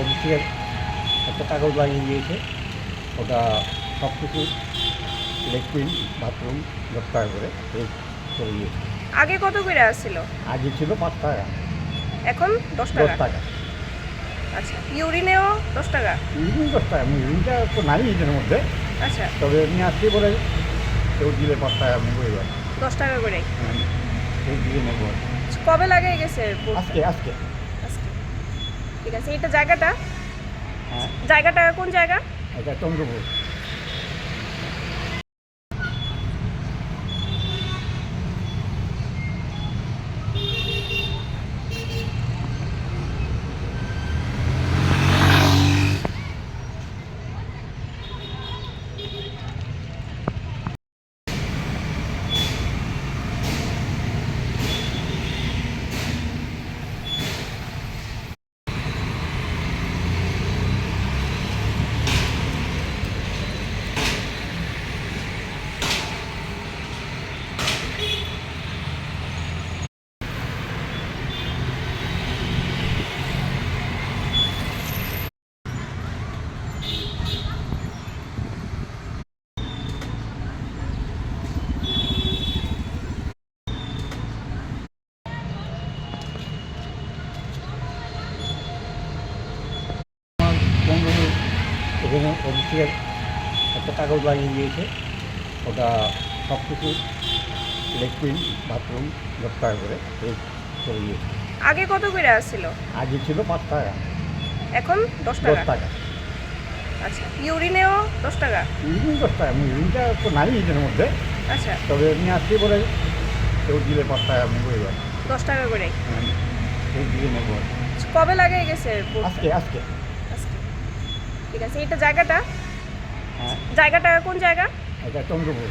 অফিসের একটা কাগজ লাগিয়ে দিয়েছে। ওটা সব কিছু লেট্রিন বাথরুম দশ টাকা করে করে দিয়েছে। আগে কত করে আসছিল? আগে ছিল পাঁচ টাকা। এখন দশ দশ টাকা। টাকা আচ্ছা ইউরিনেও দশ টাকা? ইউরিন দশ টাকা ইউরিনটা তো নাই এটার মধ্যে। আচ্ছা। তবে এমনি আসছি বলে কেউ দিলে পাঁচ টাকা আমি যাই দশ টাকা করে কেউ দিয়ে নেব। কবে লাগে গেছে? আজকে আজকে। ঠিক আছে এটা জায়গাটা? হ্যাঁ। জায়গাটা কোন জায়গা? এটা চন্দ্রপুর। এখানে অফিসের একটা কাগজ লাগিয়ে দিয়েছে। ওটা সব কিছু লেট্রিন বাথরুম দশ টাকা করে করে দিয়েছে আগে কত করে আসছিল? আগে ছিল পাঁচ টাকা। এখন দশ দশ টাকা। টাকা আচ্ছা ইউরিনেও দশ টাকা? ইউরিন দশ টাকা ইউরিনটা তো নাই এটার মধ্যে। আচ্ছা। তবে এমনি আসছি বলে কেউ দিলে পাঁচ টাকা আমি বলে দশ টাকা করে কেউ দিয়ে নেব। কবে লাগে গেছে? আজকে আজকে। ঠিক আছে এটা জায়গাটা? হ্যাঁ। জায়গাটা কোন জায়গা? এটা চন্দ্রপুর।